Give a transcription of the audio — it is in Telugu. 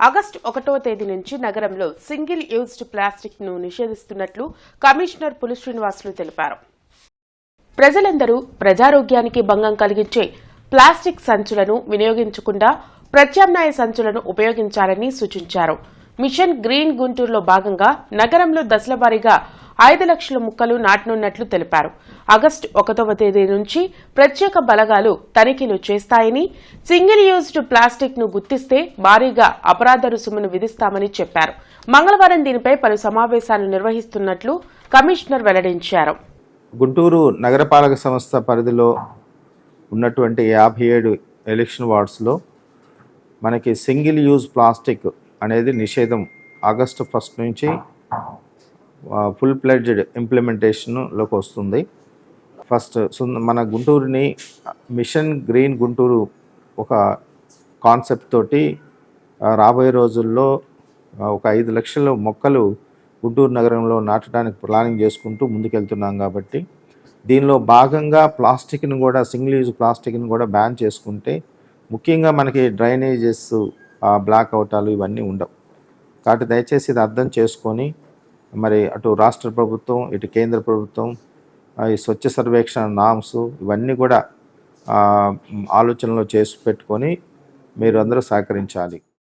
ఆగస్టు ఒకటో తేదీ నుంచి నగరంలో సింగిల్ యూజ్డ్ ప్లాస్టిక్ను నిషేధిస్తున్నట్లు కమిషనర్ పులి శ్రీనివాసులు తెలిపారు. ప్రజలందరూ ప్రజారోగ్యానికి భంగం కలిగించే ప్లాస్టిక్ సంచులను వినియోగించకుండా ప్రత్యామ్నాయ సంచులను ఉపయోగించాలని సూచించారు. మిషన్ గ్రీన్ గుంటూరులో భాగంగా నగరంలో దశలవారీగా ఐదు లక్షల ముక్కలు నాటనున్నట్లు తెలిపారు. ఆగస్టు ఒకటవ తేదీ నుంచి ప్రత్యేక బలగాలు తనిఖీలు చేస్తాయని సింగిల్ యూజ్డ్ ప్లాస్టిక్ను గుర్తిస్తే భారీగా అపరాధ రుసుమును విధిస్తామని చెప్పారు. మంగళవారం దీనిపై పలు సమావేశాలు నిర్వహిస్తున్నట్లు కమిషనర్ వెల్లడించారు. గుంటూరు నగరపాలక సంస్థ పరిధిలో ఉన్నటువంటి యాభై ఏడు ఎలక్షన్ వార్డ్స్లో మనకి సింగిల్ యూజ్ ప్లాస్టిక్ అనేది నిషేధం ఆగస్టు ఫస్ట్ నుంచి ఫుల్ ప్లెడ్జ్డ్ ఇంప్లిమెంటేషన్లోకి వస్తుంది. ఫస్ట్ మన గుంటూరుని మిషన్ గ్రీన్ గుంటూరు ఒక కాన్సెప్ట్ తోటి రాబోయే రోజుల్లో ఒక ఐదు లక్షల మొక్కలు గుంటూరు నగరంలో నాటడానికి ప్లానింగ్ చేసుకుంటూ ముందుకెళ్తున్నాం కాబట్టి దీనిలో భాగంగా ప్లాస్టిక్ని కూడా సింగిల్ యూజ్ ప్లాస్టిక్ని కూడా బ్యాన్ చేసుకుంటే ముఖ్యంగా మనకి డ్రైనేజెస్ బ్లాక్ అవటాలు ఇవన్నీ ఉండవు. కాబట్టి దయచేసి ఇది అర్థం చేసుకొని మరి అటు రాష్ట్ర ప్రభుత్వం ఇటు కేంద్ర ప్రభుత్వం ఈ స్వచ్ఛ సర్వేక్షణ నామ్స్ ఇవన్నీ కూడా ఆలోచనలు ఆలోచనలో చేసి పెట్టుకొని మీరు అందరూ సహకరించాలి.